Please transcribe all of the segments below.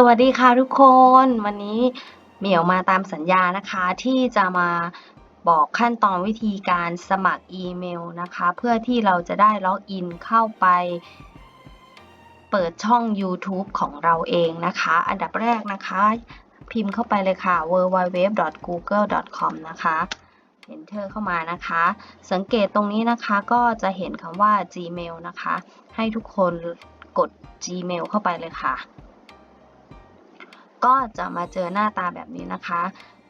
สวัสดีค่ะทุกคนวันนี้เหมียวมาตามสัญญานะคะ ที่จะมาบอกขั้นตอนวิธีการสมัครอีเมลนะคะ เพื่อที่เราจะได้ล็อกอินเข้าไป เปิดช่อง YouTube ของเราเองนะคะ อันดับแรกนะคะ พิมพ์เข้าไปเลยค่ะ www.google.com นะคะ enter เข้ามานะคะ สังเกตตรงนี้นะคะก็จะเห็นคำว่า Gmail นะคะ ให้ทุกคนกด Gmail เข้าไปเลยค่ะ ก็จะมาเจอหน้าตาแบบนี้นะคะ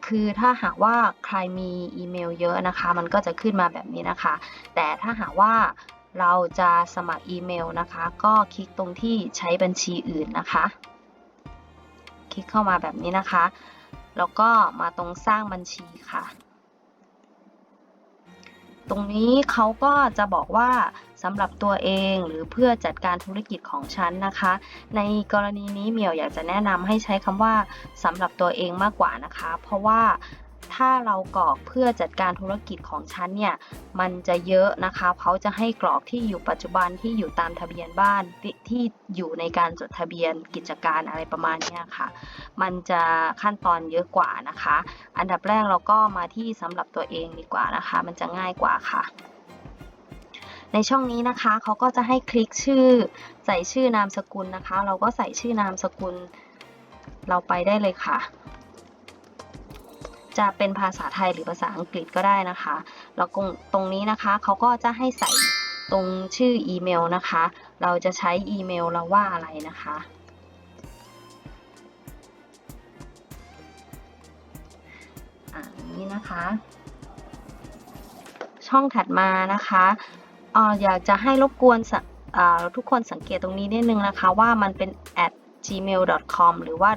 คือถ้าหากว่าใครมีอีเมลเยอะนะคะ มันก็จะขึ้นมาแบบนี้นะคะ แต่ถ้าหากว่าเราจะสมัครอีเมลนะคะ ก็คลิกตรงที่ใช้บัญชีอื่นนะคะ คลิกเข้ามาแบบนี้นะคะ แล้วก็มาตรงสร้างบัญชีค่ะ ตรงนี้เขาก็จะบอกว่า สำหรับตัวเองหรือเพื่อจัดการธุรกิจของฉันนะคะ ในกรณีนี้เหมียวอยากจะแนะนำให้ใช้คำว่าสำหรับตัวเองมากกว่านะคะ เพราะว่าถ้าเรากรอกเพื่อจัดการธุรกิจของฉันเนี่ย มันจะเยอะนะคะ เขาจะให้กรอกที่อยู่ปัจจุบันที่อยู่ตามทะเบียนบ้านที่ที่อยู่ในการจดทะเบียนกิจการอะไรประมาณนี้ค่ะ มันจะขั้นตอนเยอะกว่านะคะ อันดับแรกเราก็มาที่สำหรับตัวเองดีกว่านะคะ มันจะง่ายกว่าค่ะ ในช่องนี้นะคะเขาก็จะให้คลิกชื่อ ใส่ชื่อนามสกุลนะคะ เราก็ใส่ชื่อนามสกุล เราไปได้เลยค่ะ จะเป็นภาษาไทยหรือภาษาอังกฤษก็ได้นะคะแล้วตรงนี้นะคะเขาก็จะให้ใส่ตรงชื่ออีเมลนะคะ เราจะใช้อีเมลเราว่าอะไรนะคะอ่านี้นะคะ ช่องถัดมานะคะ อยากจะให้รบกวนสะอ่าทุกคนสังเกตตรงนี้นิดนึงนะคะว่ามันเป็น at gmail.com หรือว่า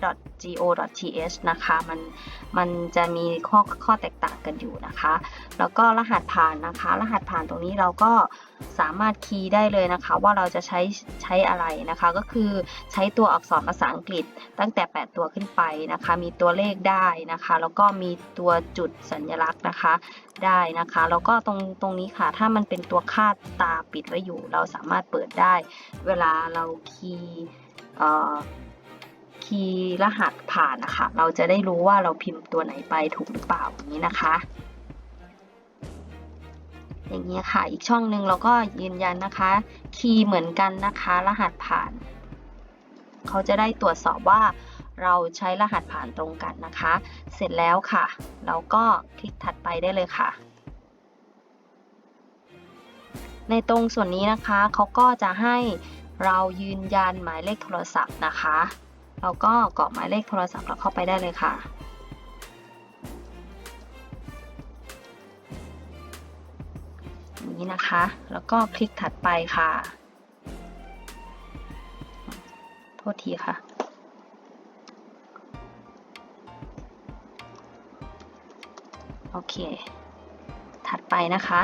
.go.th นะคะ มันมันจะมีข้อข้อแตกต่างกันอยู่นะคะ แล้วก็รหัสผ่านนะคะ รหัสผ่านตรงนี้เราก็สามารถคีย์ได้เลยนะคะว่าเราจะใช้ใช้อะไรนะคะ ก็คือใช้ตัวอักษรภาษาอังกฤษตั้งแต่ 8 ตัวขึ้นไปนะคะ มีตัวเลขได้นะคะ แล้วก็มีตัวจุดสัญลักษณ์นะคะได้นะคะ แล้วก็ตรงตรงนี้ค่ะ ถ้ามันเป็นตัวคาดตาปิดไว้อยู่ เราสามารถเปิดได้ เวลาเราคีย์ คีย์รหัสผ่านนะคะ เราจะได้รู้ว่าเราพิมพ์ตัวไหนไปถูกหรือเปล่าอย่างนี้นะคะ อย่างนี้ค่ะ อีกช่องหนึ่งเราก็ยืนยันนะคะ คีย์เหมือนกันนะคะ รหัสผ่าน เขาจะได้ตรวจสอบว่าเราใช้รหัสผ่านตรงกันนะคะ เสร็จแล้วค่ะ เราก็คลิกถัดไปได้เลยค่ะ ในตรงส่วนนี้นะคะ เขาก็จะให้ เรายืนยันหมายเลขโทรศัพท์นะคะเราก็กรอกหมายเลขโทรศัพท์เราเข้าไปได้เลยค่ะ นี้นะคะ แล้วก็คลิกถัดไปค่ะ โทษทีค่ะโอเค ถัดไปนะคะ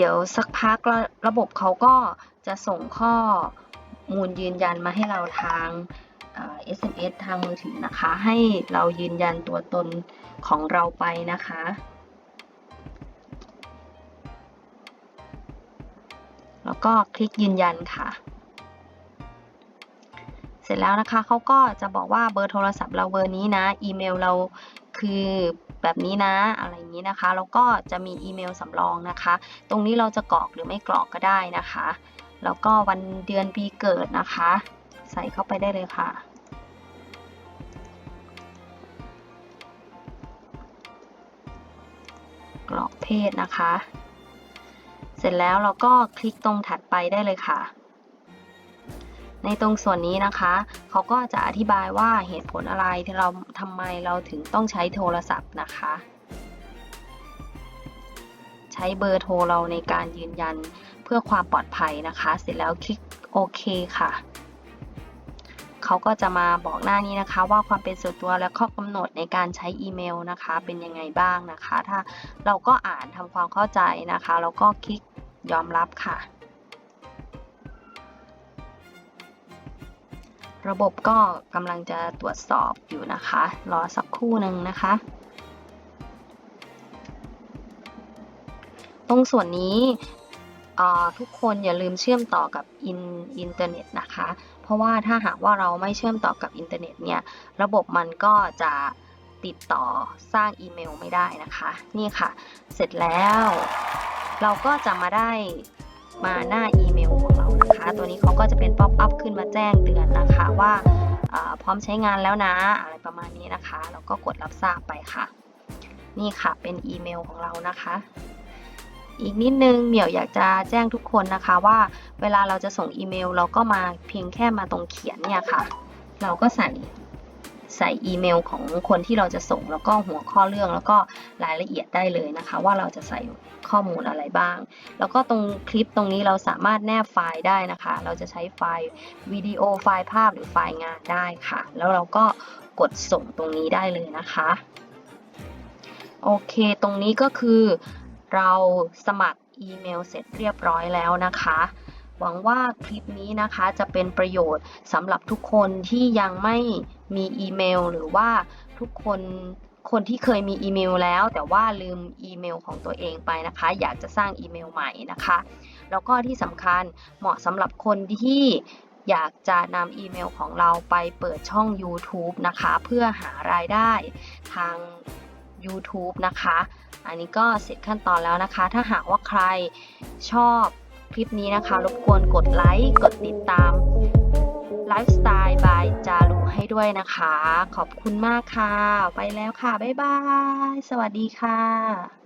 เดี๋ยวสักพักระระบบเขาก็จะส่งข้อมูลยืนยันมาให้เราทาง SMS ทางมือถือนะคะ ให้เรายืนยันตัวตนของเราไปนะคะ แล้วก็คลิกยืนยันค่ะ เสร็จแล้วนะคะเขาก็จะบอกว่าเบอร์โทรศัพท์เราเบอร์นี้นะ อีเมลเรา คือแบบนี้นะอะไรอย่างนี้นะคะ แล้วก็จะมีอีเมลสำรองนะคะ ตรงนี้เราจะกรอกหรือไม่กรอกก็ได้นะคะ แล้วก็วันเดือนปีเกิดนะคะ ใส่เข้าไปได้เลยค่ะกรอกเพศนะคะ เสร็จแล้วเราก็คลิกตรงถัดไปได้เลยค่ะ ในตรงส่วนนี้นะคะ เขาก็จะอธิบายว่าเหตุผลอะไรที่เราทำไมเราถึงต้องใช้โทรศัพท์นะคะ ใช้เบอร์โทรเราในการยืนยันเพื่อความปลอดภัยนะคะ เสร็จแล้วคลิกโอเคค่ะเขาก็จะมาบอกหน้านี้นะคะ ว่าความเป็นส่วนตัวและข้อกำหนดในการใช้อีเมลนะคะ เป็นยังไงบ้างนะคะ ถ้าเราก็อ่านทำความเข้าใจนะคะ แล้วก็คลิกยอมรับค่ะ ระบบก็กำลังจะตรวจสอบอยู่นะคะ รอสักครู่หนึ่งนะคะ ตรงส่วนนี้ทุกคนอย่าลืมเชื่อมต่อกับอินอินเทอร์เน็ตนะคะ เพราะว่าถ้าหากว่าเราไม่เชื่อมต่อกับอินเทอร์เน็ตเนี่ย ระบบมันก็จะติดต่อสร้างอีเมลไม่ได้นะคะ นี่ค่ะ เสร็จแล้ว เราก็จะมาได้ มาหน้าอีเมลของเรานะคะ ตัวนี้เขาก็จะเป็นป๊อปอัพขึ้นมาแจ้งเตือนนะคะว่าพร้อมใช้งานแล้วนะอะไรประมาณนี้นะคะแล้วก็กดรับทราบไปค่ะ นี่ค่ะเป็นอีเมลของเรานะคะ อีกนิดนึงเหมียวอยากจะแจ้งทุกคนนะคะว่าเวลาเราจะส่งอีเมล เราก็มาเพียงแค่มาตรงเขียนเนี่ยค่ะ เราก็ใส่ ใส่อีเมลของคนที่เราจะส่ง แล้วก็หัวข้อเรื่องแล้วก็รายละเอียดได้เลยนะคะ ว่าเราจะใส่ข้อมูลอะไรบ้าง แล้วก็ตรงคลิปตรงนี้เราสามารถแนบไฟล์ได้นะคะ เราจะใช้ไฟล์วิดีโอไฟล์ภาพหรือไฟล์งานได้ค่ะ แล้วเราก็กดส่งตรงนี้ได้เลยนะคะโอเค ตรงนี้ก็คือเราสมัครอีเมลเสร็จเรียบร้อยแล้วนะคะ หวังว่าคลิปนี้นะคะจะเป็นประโยชน์สำหรับทุกคนที่ยังไม่มีอีเมล หรือว่าทุกคนคนที่เคยมีอีเมลแล้ว แต่ว่าลืมอีเมลของตัวเองไปนะคะ อยากจะสร้างอีเมลใหม่นะคะ แล้วก็ที่สำคัญเหมาะสำหรับคนที่อยากจะนำอีเมลของเราไปเปิดช่อง YouTube นะคะ เพื่อหารายได้ทาง YouTube นะคะ อันนี้ก็เสร็จขั้นตอนแล้วนะคะ ถ้าหากว่าใครชอบ คลิปนี้นะคะ รบกวนกดไลค์ กดติดตามไลฟ์สไตล์บายจารุให้ด้วยนะคะ ขอบคุณมากค่ะ ไปแล้วค่ะ บ๊ายบาย สวัสดีค่ะ